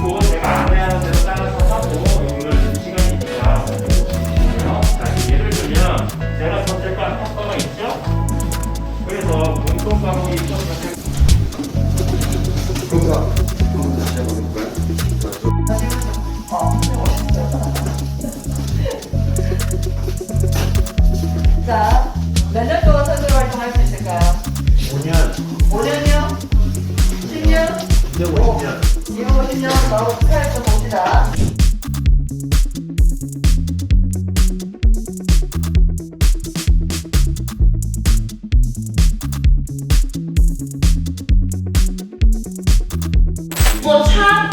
듣고 제가 안내하는 대로 따라서 하고 오늘 2시간이니까 자, 예를 들면 제가 선택한 학과가 있죠? 그래서 공통 과목이 있죠? 선택 검사 한번 다시 해볼까요? 자, 몇년 동안 선생님 활동할 수 있을까요? 5년, 5년이요? 10년? 250년 250년 너무 축하해서 봅시다. 뭐 차,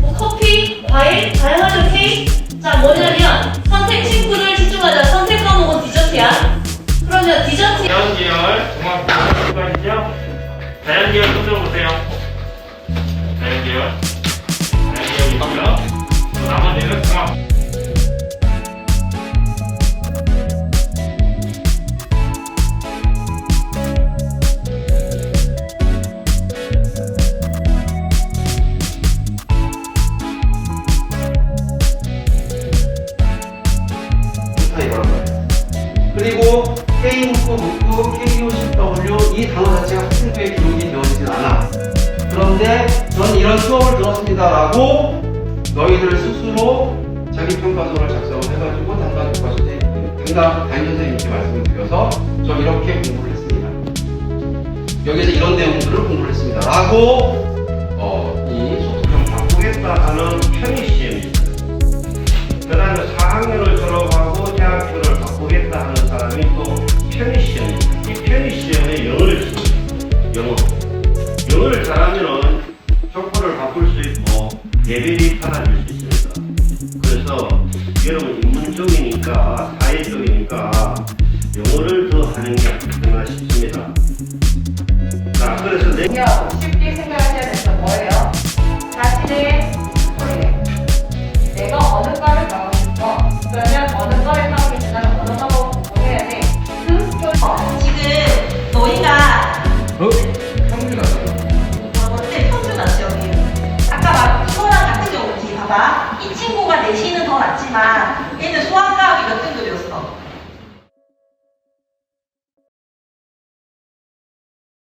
뭐 커피, 과일, 다양하죠 케이크. 자 뭐냐면 선택 친구들 집중하자. 선택 과목은 디저트야. 그러면 디저트 자연계열? 자연계열 손들어 보세요. 있고요. 또 나머지는 종합. 스타일 이런 거예요. 그리고 K 문구, K50W 이 단어 자체가 학생부에 기록이 되어지진 않아. 그런데 전 이런 수업을 들었습니다라고 너희들 스스로 자기 평가서를 작성을 해가지고 담당 교과 선생님, 담당 담임 선생님께 말씀을 드려서 저 이렇게 공부를 했습니다. 여기서 이런 내용들을 공부를 했습니다.라고 어, 이좀 바꾸겠다 하는 편의시험이 있어요. 그 다음에 4학년을 졸업하고 대학교를 바꾸겠다 하는 사람이 또 편의시험이 있어요. 이 편의시험에 영어를 씁니다. 영어. 영어를 잘하면은 족보를 바꿀 수 있고 레벨이 달아질 수 있습니다. 그래서 여러분 인문 쪽이니까 사회 쪽이니까 영어를 더 하는 게 어떨까 싶습니다. 자, 그래서 내 봐봐. 이 친구가 내신은 더 낮지만 얘는 수학 과학이 몇 등급이었어?